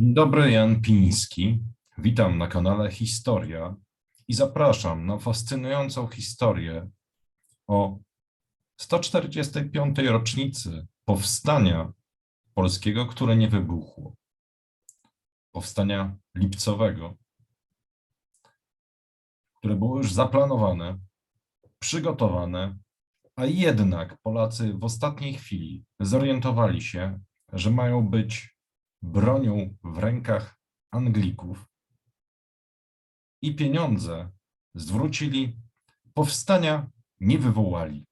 Dzień dobry, Jan Piński. Witam na kanale Historia i zapraszam na fascynującą historię o 145. rocznicy powstania polskiego, które nie wybuchło. Powstania lipcowego, które było już zaplanowane, przygotowane, a jednak Polacy w ostatniej chwili zorientowali się, że mają być bronią w rękach Anglików i pieniądze zwrócili, powstania nie wywołali.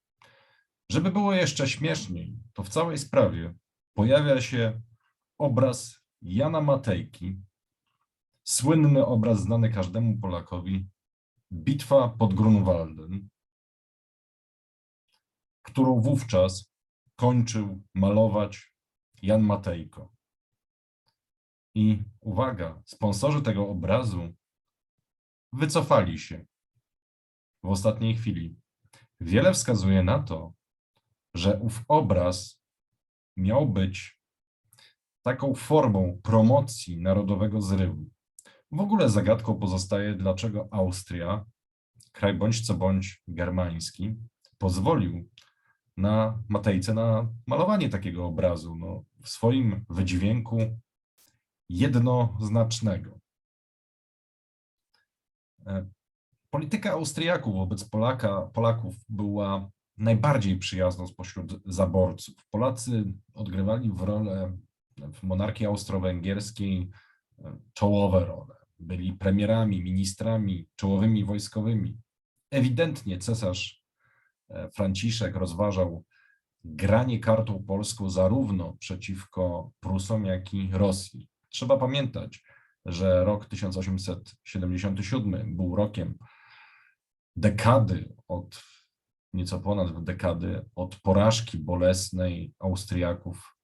Żeby było jeszcze śmieszniej, to w całej sprawie pojawia się obraz Jana Matejki, słynny obraz znany każdemu Polakowi, Bitwa pod Grunwaldem, którą wówczas kończył malować Jan Matejko. I uwaga, sponsorzy tego obrazu wycofali się w ostatniej chwili. Wiele wskazuje na to, że ów obraz miał być taką formą promocji narodowego zrywu. W ogóle zagadką pozostaje, dlaczego Austria, kraj bądź co bądź germański, pozwolił na Matejce na malowanie takiego obrazu no, w swoim wydźwięku jednoznacznego. E, Polityka Austriaków wobec Polaka, Polaków była najbardziej przyjazną spośród zaborców. Polacy odgrywali w rolę w monarchii austro-węgierskiej e, czołowe role. Byli premierami, ministrami, czołowymi wojskowymi. Ewidentnie cesarz e, Franciszek rozważał granie kartą polską zarówno przeciwko Prusom, jak i Rosji. Trzeba pamiętać, że rok 1877 był rokiem dekady od nieco ponad dekady od porażki bolesnej Austriaków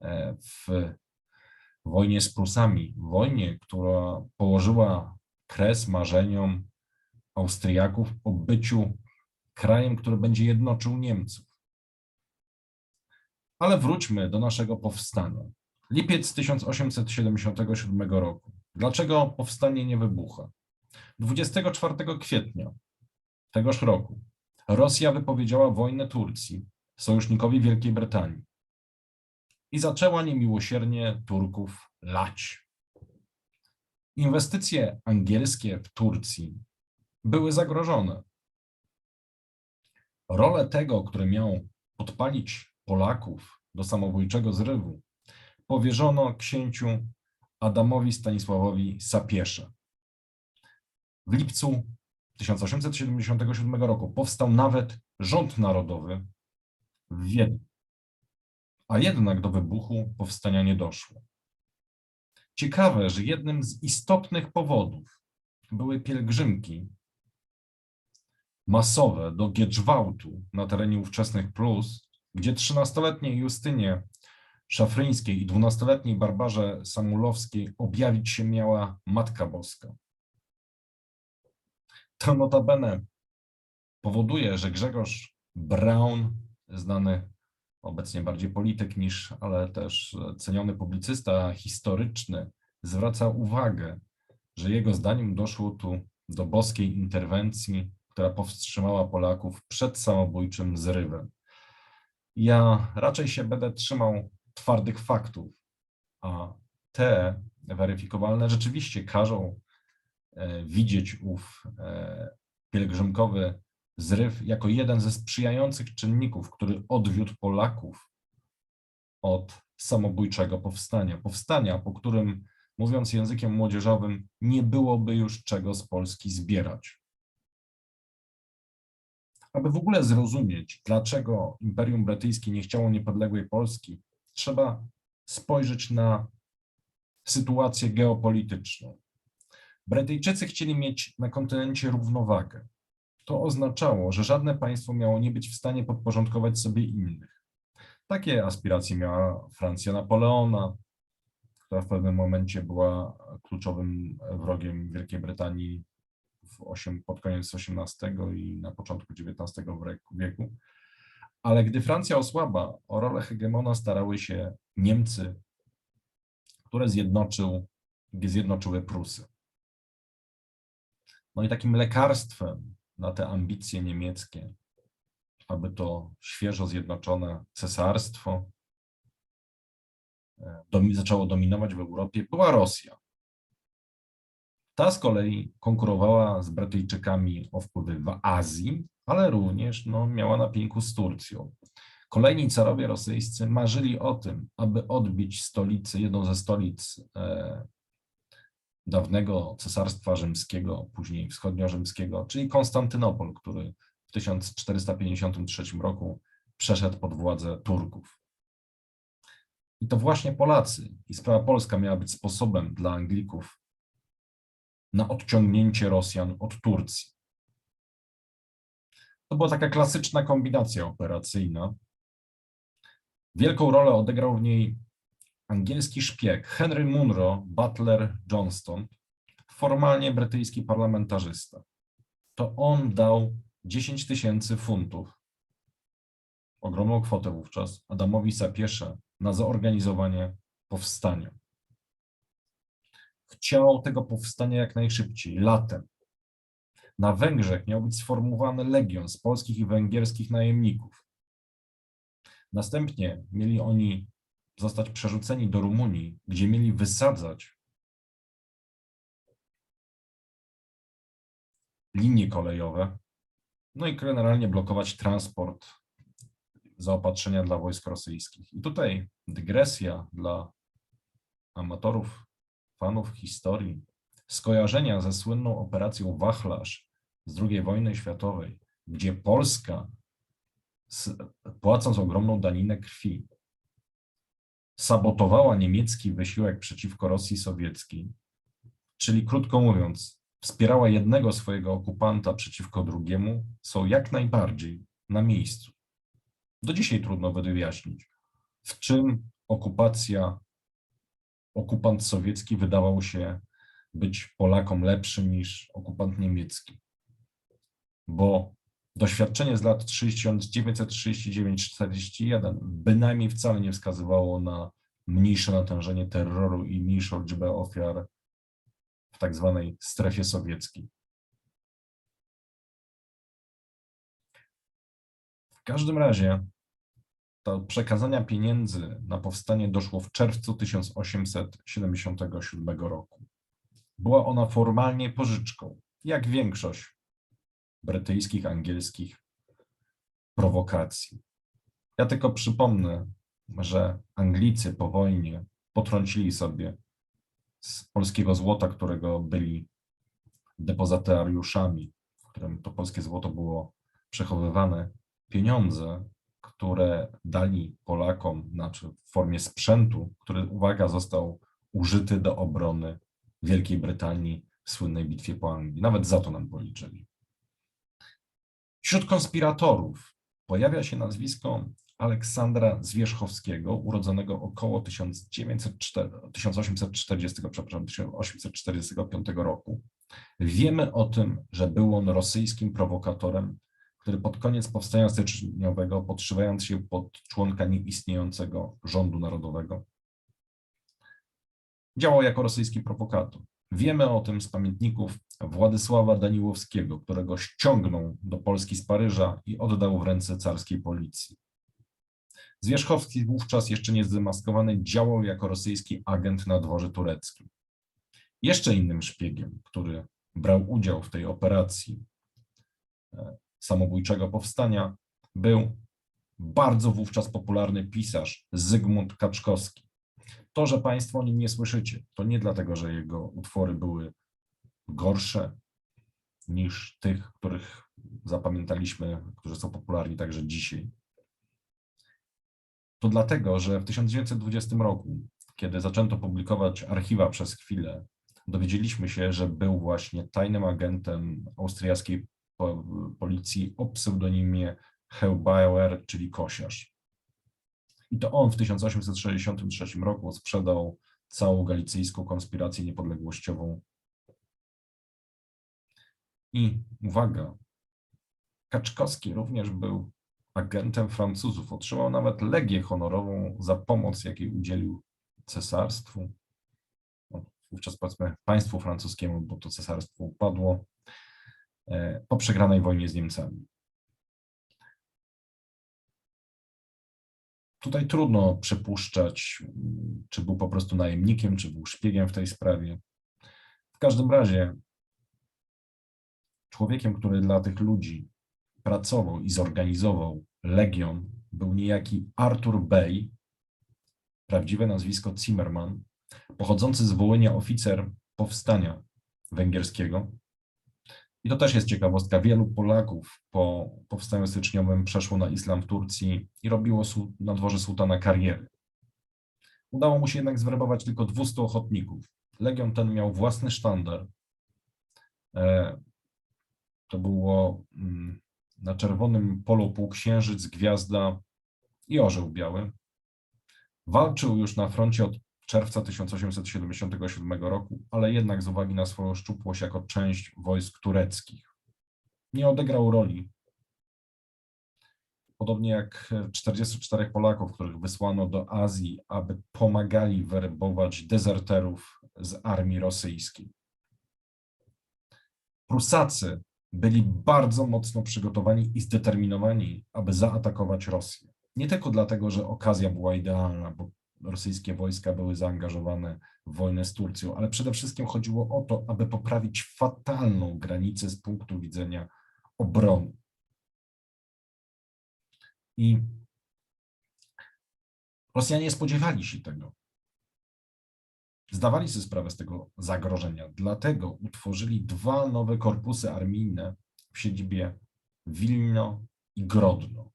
e, w wojnie z Prusami. Wojnie, która położyła kres marzeniom Austriaków o byciu krajem, który będzie jednoczył Niemców. Ale wróćmy do naszego powstania. Lipiec 1877 roku. Dlaczego powstanie nie wybucha? 24 kwietnia tegoż roku Rosja wypowiedziała wojnę Turcji, sojusznikowi Wielkiej Brytanii, i zaczęła niemiłosiernie Turków lać. Inwestycje angielskie w Turcji były zagrożone. Rolę tego, który miał podpalić Polaków do samobójczego zrywu, powierzono księciu Adamowi Stanisławowi Sapiesze. W lipcu 1877 roku powstał nawet rząd narodowy w Wiedniu, a jednak do wybuchu powstania nie doszło. Ciekawe, że jednym z istotnych powodów były pielgrzymki masowe do Giedżwałtu na terenie ówczesnych Prus, gdzie 13-letniej Justynie Szafryńskiej i 12-letniej Barbarze Samulowskiej objawić się miała Matka Boska. To notabene powoduje, że Grzegorz Braun, znany obecnie bardziej polityk niż, ale też ceniony publicysta historyczny, zwraca uwagę, że jego zdaniem doszło tu do boskiej interwencji, która powstrzymała Polaków przed samobójczym zrywem. Ja raczej się będę trzymał twardych faktów, a te weryfikowalne rzeczywiście każą e, widzieć ów e, pielgrzymkowy zryw jako jeden ze sprzyjających czynników, który odwiódł Polaków od samobójczego powstania. Powstania, po którym, mówiąc językiem młodzieżowym, nie byłoby już czego z Polski zbierać. Aby w ogóle zrozumieć, dlaczego Imperium Brytyjskie nie chciało niepodległej Polski, trzeba spojrzeć na sytuację geopolityczną. Brytyjczycy chcieli mieć na kontynencie równowagę. To oznaczało, że żadne państwo miało nie być w stanie podporządkować sobie innych. Takie aspiracje miała Francja Napoleona, która w pewnym momencie była kluczowym wrogiem Wielkiej Brytanii w 8, pod koniec XVIII i na początku XIX wieku. Ale gdy Francja osłaba, o rolę hegemona starały się Niemcy, które zjednoczył, zjednoczyły Prusy. No i takim lekarstwem na te ambicje niemieckie, aby to świeżo zjednoczone cesarstwo e, zaczęło dominować w Europie, była Rosja. Ta z kolei konkurowała z Brytyjczykami o wpływy w Azji, ale również no, miała na pięku z Turcją. Kolejni carowie rosyjscy marzyli o tym, aby odbić stolicę, jedną ze stolic e, dawnego Cesarstwa Rzymskiego, później wschodniorzymskiego, czyli Konstantynopol, który w 1453 roku przeszedł pod władzę Turków. I to właśnie Polacy i sprawa polska miała być sposobem dla Anglików na odciągnięcie Rosjan od Turcji. To była taka klasyczna kombinacja operacyjna. Wielką rolę odegrał w niej angielski szpieg Henry Munro Butler Johnston, formalnie brytyjski parlamentarzysta. To on dał 10 tysięcy funtów, ogromną kwotę wówczas, Adamowi Sapiesze na zorganizowanie powstania. Chciał tego powstania jak najszybciej, latem. Na Węgrzech miał być sformułowany legion z polskich i węgierskich najemników. Następnie mieli oni zostać przerzuceni do Rumunii, gdzie mieli wysadzać linie kolejowe, no i generalnie blokować transport zaopatrzenia dla wojsk rosyjskich. I tutaj dygresja dla amatorów, fanów historii, skojarzenia ze słynną operacją Wachlarz z II wojny światowej, gdzie Polska, płacąc ogromną daninę krwi, sabotowała niemiecki wysiłek przeciwko Rosji Sowieckiej, czyli krótko mówiąc, wspierała jednego swojego okupanta przeciwko drugiemu, są jak najbardziej na miejscu. Do dzisiaj trudno wyjaśnić, w czym okupacja, okupant sowiecki wydawał się być Polakom lepszym niż okupant niemiecki. Bo doświadczenie z lat 1939-41 bynajmniej wcale nie wskazywało na mniejsze natężenie terroru i mniejszą liczbę ofiar w tak zwanej strefie sowieckiej. W każdym razie do przekazania pieniędzy na powstanie doszło w czerwcu 1877 roku. Była ona formalnie pożyczką, jak większość brytyjskich, angielskich prowokacji. Ja tylko przypomnę, że Anglicy po wojnie potrącili sobie z polskiego złota, którego byli depozytariuszami, w którym to polskie złoto było przechowywane, pieniądze, które dali Polakom, znaczy w formie sprzętu, który, uwaga, został użyty do obrony Wielkiej Brytanii w słynnej bitwie po Anglii. Nawet za to nam policzyli. Wśród konspiratorów pojawia się nazwisko Aleksandra Zwierzchowskiego, urodzonego około 1904, 1840, przepraszam, 1845 roku. Wiemy o tym, że był on rosyjskim prowokatorem, który pod koniec powstania styczniowego, podszywając się pod członka nieistniejącego rządu narodowego, działał jako rosyjski prowokator. Wiemy o tym z pamiętników Władysława Daniłowskiego, którego ściągnął do Polski z Paryża i oddał w ręce carskiej policji. Zwierzchowski wówczas jeszcze nie zdemaskowany działał jako rosyjski agent na dworze tureckim. Jeszcze innym szpiegiem, który brał udział w tej operacji e, samobójczego powstania, był bardzo wówczas popularny pisarz Zygmunt Kaczkowski. To, że Państwo o nim nie słyszycie, to nie dlatego, że jego utwory były gorsze niż tych, których zapamiętaliśmy, którzy są popularni także dzisiaj. To dlatego, że w 1920 roku, kiedy zaczęto publikować archiwa przez chwilę, dowiedzieliśmy się, że był właśnie tajnym agentem austriackiej policji o pseudonimie Heubauer, czyli Kosiarz. I to on w 1863 roku sprzedał całą galicyjską konspirację niepodległościową. I uwaga, Kaczkowski również był agentem Francuzów. Otrzymał nawet legię honorową za pomoc, jakiej udzielił cesarstwu. wówczas powiedzmy państwu francuskiemu, bo to cesarstwo upadło, po przegranej wojnie z Niemcami. Tutaj trudno przypuszczać, czy był po prostu najemnikiem, czy był szpiegiem w tej sprawie. W każdym razie, człowiekiem, który dla tych ludzi pracował i zorganizował legion, był niejaki Arthur Bey, prawdziwe nazwisko Zimmermann, pochodzący z Wołynia oficer powstania węgierskiego. I to też jest ciekawostka. Wielu Polaków po powstaniu styczniowym przeszło na islam w Turcji i robiło na dworze sułtana kariery. Udało mu się jednak zwerbować tylko 200 ochotników. Legion ten miał własny sztandar. E, To było mm, na czerwonym polu półksiężyc, gwiazda i orzeł biały. Walczył już na froncie od czerwca 1877 roku, ale jednak z uwagi na swoją szczupłość jako część wojsk tureckich nie odegrał roli. Podobnie jak 44 Polaków, których wysłano do Azji, aby pomagali werbować dezerterów z armii rosyjskiej. Prusacy byli bardzo mocno przygotowani i zdeterminowani, aby zaatakować Rosję. Nie tylko dlatego, że okazja była idealna, bo rosyjskie wojska były zaangażowane w wojnę z Turcją, ale przede wszystkim chodziło o to, aby poprawić fatalną granicę z punktu widzenia obrony. I Rosjanie spodziewali się tego. Zdawali sobie sprawę z tego zagrożenia, dlatego utworzyli dwa nowe korpusy armijne w siedzibie Wilno i Grodno.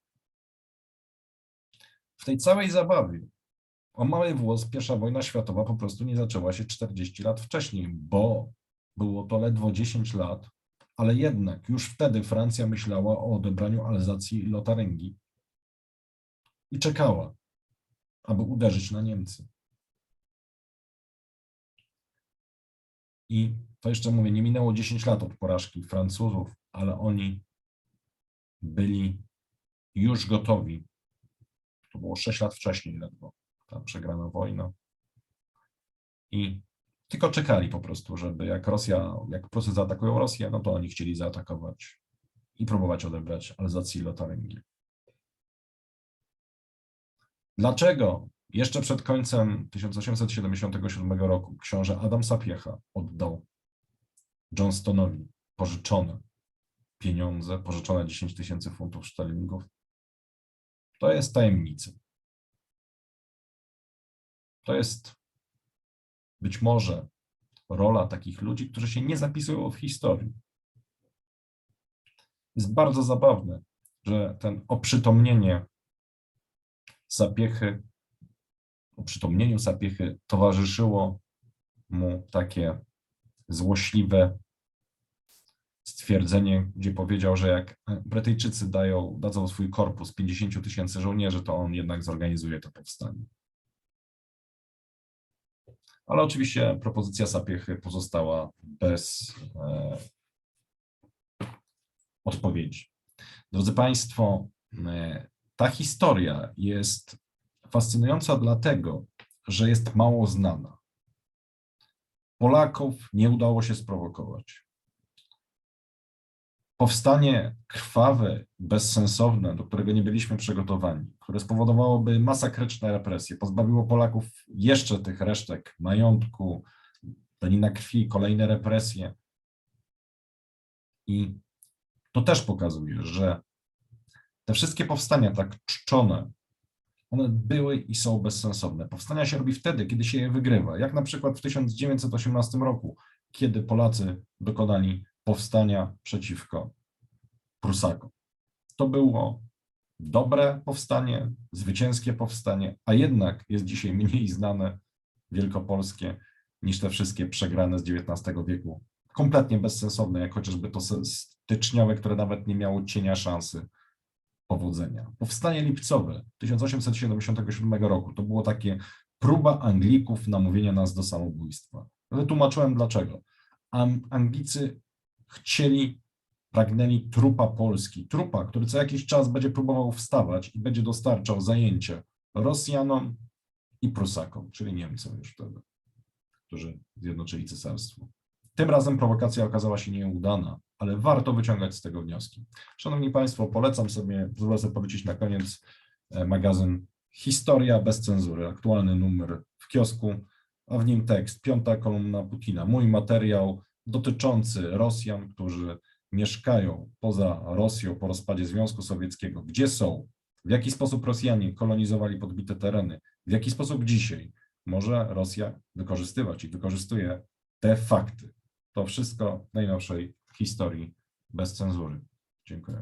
W tej całej zabawie o mały włos pierwsza wojna światowa po prostu nie zaczęła się 40 lat wcześniej, bo było to ledwo 10 lat, ale jednak już wtedy Francja myślała o odebraniu Alzacji i Lotaryngii i czekała, aby uderzyć na Niemcy. I to jeszcze mówię, nie minęło 10 lat od porażki Francuzów, ale oni byli już gotowi. To było 6 lat wcześniej ledwo, ta przegrana wojna. I tylko czekali po prostu, żeby jak Rosja, jak Prusy zaatakują Rosję, no to oni chcieli zaatakować i próbować odebrać Alzację i Lotaryngii. Dlaczego jeszcze przed końcem 1877 roku książę Adam Sapiecha oddał Johnstonowi pożyczone pieniądze, pożyczone 10 tysięcy funtów szterlingów? To jest tajemnica. To jest być może rola takich ludzi, którzy się nie zapisują w historii. Jest bardzo zabawne, że ten oprzytomnienie Sapiechy, oprzytomnieniu Sapiechy towarzyszyło mu takie złośliwe stwierdzenie, gdzie powiedział, że jak Brytyjczycy dają, dadzą swój korpus 50 tysięcy żołnierzy, to on jednak zorganizuje to powstanie. Ale oczywiście propozycja Sapiechy pozostała bez e, odpowiedzi. Drodzy Państwo, e, ta historia jest fascynująca dlatego, że jest mało znana. Polaków nie udało się sprowokować. Powstanie krwawe, bezsensowne, do którego nie byliśmy przygotowani, które spowodowałoby masakryczne represje, pozbawiło Polaków jeszcze tych resztek majątku, danina krwi, kolejne represje. I to też pokazuje, że te wszystkie powstania tak czczone, one były i są bezsensowne. Powstania się robi wtedy, kiedy się je wygrywa, jak na przykład w 1918 roku, kiedy Polacy dokonali powstania przeciwko Prusakom. To było dobre powstanie, zwycięskie powstanie, a jednak jest dzisiaj mniej znane wielkopolskie niż te wszystkie przegrane z XIX wieku. Kompletnie bezsensowne, jak chociażby to styczniowe, które nawet nie miało cienia szansy powodzenia. Powstanie lipcowe 1877 roku to było takie próba Anglików namówienia nas do samobójstwa. Wytłumaczyłem dlaczego. Anglicy chcieli, pragnęli trupa Polski. Trupa, który co jakiś czas będzie próbował wstawać i będzie dostarczał zajęcie Rosjanom i Prusakom, czyli Niemcom już wtedy. którzy zjednoczyli cesarstwo. Tym razem prowokacja okazała się nieudana, ale warto wyciągać z tego wnioski. Szanowni Państwo, polecam sobie, pozwolę sobie polecić na koniec e, magazyn Historia bez cenzury, aktualny numer w kiosku, a w nim tekst, piąta kolumna Putina. Mój materiał dotyczący Rosjan, którzy mieszkają poza Rosją po rozpadzie Związku Sowieckiego. Gdzie są? W jaki sposób Rosjanie kolonizowali podbite tereny? W jaki sposób dzisiaj może Rosja wykorzystywać i wykorzystuje te fakty? To wszystko w najnowszej historii bez cenzury. Dziękuję.